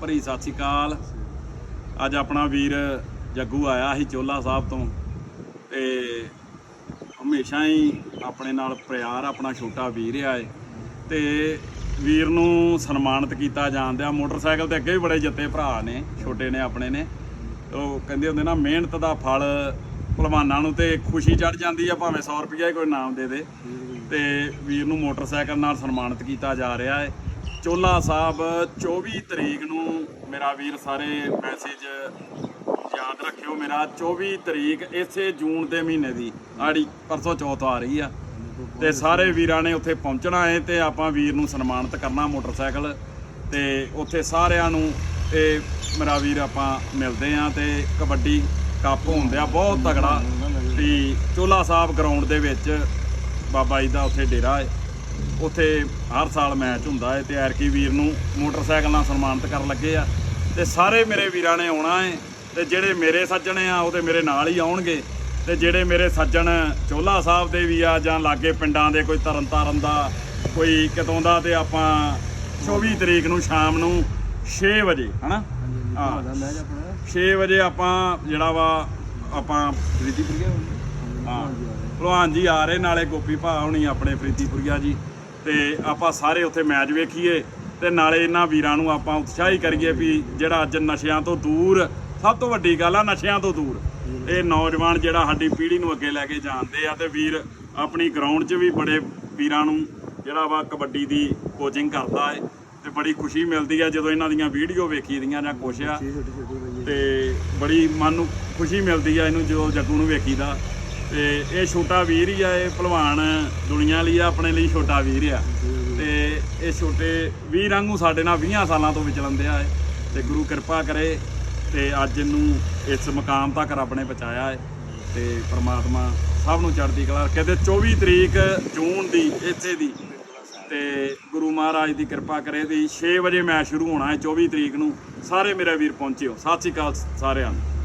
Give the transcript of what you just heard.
ਭਰੀ ਸਤਿ ਸ਼੍ਰੀ ਅਕਾਲ। ਅੱਜ ਆਪਣਾ ਵੀਰ ਜੱਗੂ ਆਇਆ ਸੀ ਚੋਲਾ ਸਾਹਿਬ ਤੋਂ ਤੇ ਹਮੇਸ਼ਾ ਹੀ ਆਪਣੇ ਨਾਲ ਪਿਆਰ, ਆਪਣਾ ਛੋਟਾ ਵੀਰ ਆ ਏ ਤੇ ਵੀਰ ਨੂੰ ਸਨਮਾਨਿਤ ਕੀਤਾ ਜਾਂਦਿਆ ਮੋਟਰਸਾਈਕਲ ਤੇ ਅੱਗੇ ਵੀ ਬੜੇ ਜੱਤੇ ਭਰਾ ਨੇ, ਛੋਟੇ ਨੇ, ਆਪਣੇ ਨੇ। ਉਹ ਕਹਿੰਦੇ ਹੁੰਦੇ ਨਾ, ਮਿਹਨਤ ਦਾ ਫਲ ਭਲਵਾਨਾਂ ਨੂੰ ਤੇ ਖੁਸ਼ੀ ਚੜ ਜਾਂਦੀ ਆ, ਭਾਵੇਂ 100 ਰੁਪਈਆ ਹੀ ਕੋਈ ਨਾਮ ਦੇ ਦੇ। ਤੇ ਵੀਰ ਨੂੰ ਮੋਟਰਸਾਈਕਲ ਨਾਲ ਸਨਮਾਨਿਤ ਕੀਤਾ ਜਾ ਰਿਹਾ ਹੈ। ਚੋਲਾ ਸਾਹਿਬ 24 ਤਰੀਕ ਨੂੰ ਮੇਰਾ ਵੀਰ ਸਾਰੇ ਮੈਸੇਜ ਯਾਦ ਰੱਖਿਓ ਮੇਰਾ 24 ਤਰੀਕ ਇਸੇ ਜੂਨ ਦੇ ਮਹੀਨੇ ਦੀ, ਆੜੀ ਪਰਸੋਂ ਚੌਥ ਆ ਰਹੀ ਆ। ਤੇ ਸਾਰੇ ਵੀਰਾਂ ਨੇ ਉੱਥੇ ਪਹੁੰਚਣਾ ਹੈ ਤੇ ਆਪਾਂ ਵੀਰ ਨੂੰ ਸਨਮਾਨਿਤ ਕਰਨਾ ਮੋਟਰਸਾਈਕਲ। ਤੇ ਉੱਥੇ ਸਾਰਿਆਂ ਨੂੰ ਤੇ ਮੇਰਾ ਵੀਰ ਆਪਾਂ ਮਿਲਦੇ ਆਂ ਤੇ ਕਬੱਡੀ ਕੱਪ ਹੁੰਦਿਆ ਬਹੁਤ ਤਗੜਾ। ਵੀ ਚੋਲਾ ਸਾਹਿਬ ਗਰਾਊਂਡ ਦੇ ਵਿੱਚ ਬਾਬਾ ਜੀ ਦਾ ਉੱਥੇ ਡੇਰਾ ਹੈ ਉੱਥੇ ਹਰ ਸਾਲ ਮੈਚ ਹੁੰਦਾ ਹੈ ਤੇ ਐਰਕੀ ਵੀਰ ਨੂੰ ਮੋਟਰਸਾਈਕਲ ਨਾਲ ਸਨਮਾਨਿਤ ਕਰਨ ਲੱਗੇ ਆ। ਤੇ ਸਾਰੇ ਮੇਰੇ ਵੀਰਾਂ ਨੇ ਆਉਣਾ ਹੈ ਤੇ ਜਿਹੜੇ ਮੇਰੇ ਸੱਜਣ ਆ ਉਹ ਤੇ ਮੇਰੇ ਨਾਲ ਹੀ ਆਉਣਗੇ। ਤੇ ਜਿਹੜੇ ਮੇਰੇ ਸੱਜਣ ਚੋਲਾ ਸਾਹਿਬ ਦੇ ਵੀ ਆ ਜਾਂ ਲਾਗੇ ਪਿੰਡਾਂ ਦੇ ਕੋਈ ਤਰਨ ਤਾਰਨ ਦਾ ਕੋਈ ਕਿਤੋਂ ਦਾ ਤੇ ਆਪਾਂ 24 ਤਰੀਕ ਨੂੰ ਸ਼ਾਮ ਨੂੰ 6 ਵਜੇ ਹਨਾ? ਹਾਂ। 6 ਵਜੇ ਆਪਾਂ ਜਿਹੜਾ ਵਾ ਆਪਾਂ ਹਾਂ। ਭਲਵਾਨ ਜੀ ਆ ਰਹੇ ਨਾਲੇ ਗੋਪੀ ਭਾ ਹੁਣੀ ਆਪਣੇ ਫਰੀਦੀਪੁਰੀਆ ਜੀ। ਤੇ ਆਪਾਂ ਸਾਰੇ ਉੱਥੇ ਮੈਚ ਵੇਖੀਏ ਤੇ ਨਾਲੇ ਇਹਨਾਂ ਵੀਰਾਂ ਨੂੰ ਆਪਾਂ ਉਤਸ਼ਾਹੀ ਕਰੀਏ ਵੀ ਜਿਹੜਾ ਅੱਜ ਨਸ਼ਿਆਂ ਤੋਂ ਦੂਰ, ਸਭ ਤੋਂ ਵੱਡੀ ਗੱਲ ਆ ਨਸ਼ਿਆਂ ਤੋਂ ਦੂਰ। ਇਹ ਨੌਜਵਾਨ ਜਿਹੜਾ ਸਾਡੀ ਪੀੜ੍ਹੀ ਨੂੰ ਅੱਗੇ ਲੈ ਕੇ ਜਾਂਦੇ ਆ ਤੇ ਵੀਰ ਆਪਣੀ ਗਰਾਊਂਡ 'ਚ ਵੀ ਬੜੇ ਵੀਰਾਂ ਨੂੰ ਜਿਹੜਾ ਵਾ ਕਬੱਡੀ ਦੀ ਕੋਚਿੰਗ ਕਰਦਾ ਹੈ ਤੇ ਬੜੀ ਖੁਸ਼ੀ ਮਿਲਦੀ ਆ ਜਦੋਂ ਇਹਨਾਂ ਦੀਆਂ ਵੀਡੀਓ ਵੇਖੀ ਦੀਆਂ ਜਾਂ ਕੁਛ ਆ। ਤੇ ਬੜੀ ਮਨ ਨੂੰ ਖੁਸ਼ੀ ਮਿਲਦੀ ਆ ਇਹਨੂੰ ਜਦੋਂ ਜੱਗੂ ਨੂੰ ਵੇਖੀਦਾ। ਤੇ ਇਹ ਛੋਟਾ ਵੀਰ ਹੀ ਆ, ਇਹ ਭਲਵਾਨ ਦੁਨੀਆ ਲਈ ਆ, ਆਪਣੇ ਲਈ ਛੋਟਾ ਵੀਰ ਆ। ਤੇ ਇਹ ਛੋਟੇ ਵੀਰ ਵਾਂਗੂ ਸਾਡੇ ਨਾਲ 20 ਸਾਲਾਂ ਤੋਂ ਵਿਚਲੰਦੇ ਆ ਇਹ, ਤੇ ਗੁਰੂ ਕਿਰਪਾ ਕਰੇ ਤੇ ਅੱਜ ਇਹਨੂੰ ਇਸ ਮਕਾਮ ਤੱਕ ਰੱਬ ਨੇ ਪਹੁੰਚਾਇਆ ਹੈ ਤੇ ਪ੍ਰਮਾਤਮਾ ਸਭ ਨੂੰ ਚੜ੍ਹਦੀ ਕਲਾ ਕਹਿੰਦੇ 24 ਤਰੀਕ ਜੂਨ ਦੀ, ਇੱਥੇ ਦੀ, ਤੇ ਗੁਰੂ ਮਹਾਰਾਜ ਦੀ ਕਿਰਪਾ ਕਰੇ ਦੀ 6 ਵਜੇ ਮੈਚ ਸ਼ੁਰੂ ਹੋਣਾ ਹੈ 24 ਤਰੀਕ ਨੂੰ। ਸਾਰੇ ਮੇਰੇ ਵੀਰ ਪਹੁੰਚਿਓ। ਸਤਿ ਸ਼੍ਰੀ ਅਕਾਲ ਸਾਰਿਆਂ ਨੂੰ।